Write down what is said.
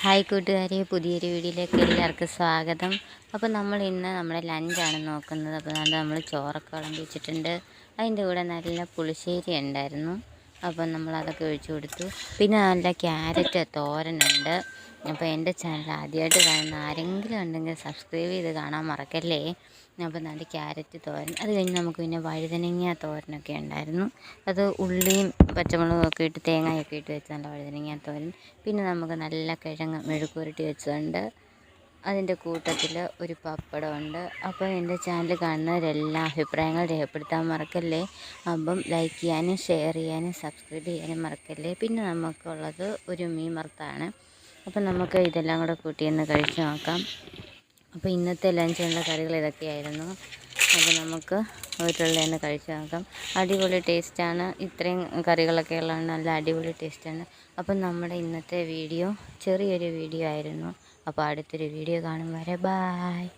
Hi കൂട്ടുകാരെ പുതിയൊരു വീഡിയോയിലേക്ക് എല്ലാവർക്കും സ്വാഗതം. അപ്പോൾ നമ്മൾ ഇന്ന് നമ്മുടെ ലഞ്ചാണ് നോക്കുന്നത്. അപ്പോൾ നമ്മൾ ചോറൊക്കെ വിളമ്പി വെച്ചിട്ടുണ്ട് അതിന്റെ കൂടെ നല്ല പുളിശ്ശേരി ഉണ്ടായിരുന്നു. അപ്പം നമ്മൾ അതൊക്കെ ഒഴിച്ചു കൊടുത്തു. പിന്നെ നല്ല ക്യാരറ്റ് തോരനുണ്ട്. അപ്പോൾ എന്റെ ചാനൽ ആദ്യമായിട്ട് കാണുന്ന ആരെങ്കിലും ഉണ്ടെങ്കിൽ സബ്സ്ക്രൈബ് ചെയ്ത് കാണാൻ മറക്കല്ലേ? അപ്പോൾ നല്ല ക്യാരറ്റ് തോരൻ. അത് കഴിഞ്ഞ് നമുക്ക് പിന്നെ വഴുതനങ്ങ തോരനൊക്കെ ഉണ്ടായിരുന്നു. അത് ഉള്ളിയും പച്ചമുളകും ഒക്കെ ഇട്ട് തേങ്ങയൊക്കെ ഇട്ട് വെച്ച് നല്ല വഴുതനങ്ങ തോരൻ. പിന്നെ നമുക്ക് നല്ല കിഴങ്ങ് മെഴുക്കുപുരട്ടി വെച്ചുകൊണ്ട് അതിന്റെ കൂട്ടത്തിൽ ഒരു പപ്പടമുണ്ട്. അപ്പോൾ എന്റെ ചാനൽ കാണുന്നവരെല്ലാം അഭിപ്രായങ്ങൾ രേഖപ്പെടുത്താൻ മറക്കല്ലേ? അപ്പം ലൈക്ക് ചെയ്യാനും ഷെയർ ചെയ്യാനും സബ്സ്ക്രൈബ് ചെയ്യാനും മറക്കല്ലേ? പിന്നെ നമുക്കുള്ളത് ഒരു മീൻ വറുത്താണ് അപ്പം നമുക്ക് ഇതെല്ലാം കൂടെ കൂട്ടിയൊന്ന് കഴിച്ച് നോക്കാം. അപ്പോൾ ഇന്നത്തെ ലഞ്ചിനുള്ള കറികൾ ഇതൊക്കെയായിരുന്നു. അപ്പോൾ നമുക്ക് ഒരുള്ളേന്ന് കഴിച്ച് നോക്കാം അടിപൊളി ടേസ്റ്റാണ്. ഇത്രയും കറികളൊക്കെ ഉള്ളതാണ്. നല്ല അടിപൊളി ടേസ്റ്റാണ്. അപ്പം നമ്മുടെ ഇന്നത്തെ വീഡിയോ ചെറിയൊരു വീഡിയോ ആയിരുന്നു. അപ്പോൾ അടുത്തൊരു വീഡിയോ കാണും വരെ. ബായ്